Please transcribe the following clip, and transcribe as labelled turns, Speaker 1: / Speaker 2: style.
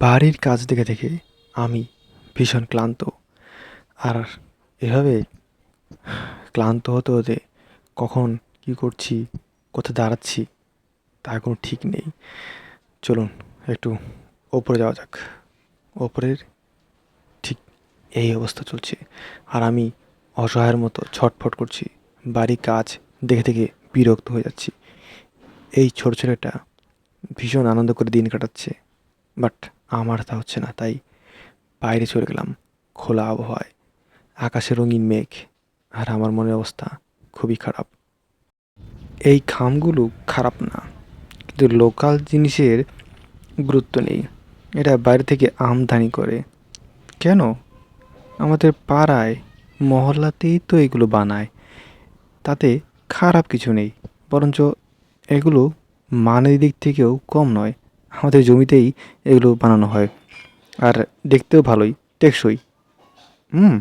Speaker 1: বাড়ির কাজ দেখে দেখে আমি ভীষণ ক্লান্ত। আর এভাবে ক্লান্ত হতে হতে কখন কী করছি, কোথায় দাঁড়াচ্ছি, তার কোনো ঠিক নেই। চলুন, একটু ওপরে যাওয়া যাক। ওপরের ঠিক এই অবস্থা চলছে। আর আমি অসহায়ের মতো ছটফট করছি। বাড়ির কাজ দেখে দেখে বিরক্ত হয়ে যাচ্ছি। এই ছোট ছেলেটা ভীষণ আনন্দ করে দিন কাটাচ্ছে। বাট আমার তা হচ্ছে না, তাই বাইরে চলে গেলাম খোলা আবহাওয়ায়। আকাশে রঙিন মেঘ আর আমার মনের অবস্থা খুবই খারাপ। এই খামগুলো খারাপ না, কিন্তু লোকাল জিনিসের গুরুত্ব নেই। এটা বাইরে থেকে আমদানি করে। কেন? আমাদের পাড়ায়, মহল্লাতেই তো এগুলো বানায়। তাতে খারাপ কিছু নেই, বরঞ্চ এগুলো মানের দিক থেকেও কম নয়। আমাদের জমিতেই এগুলো বানানো হয়। আর দেখতেও ভালোই টেকসই। হুম।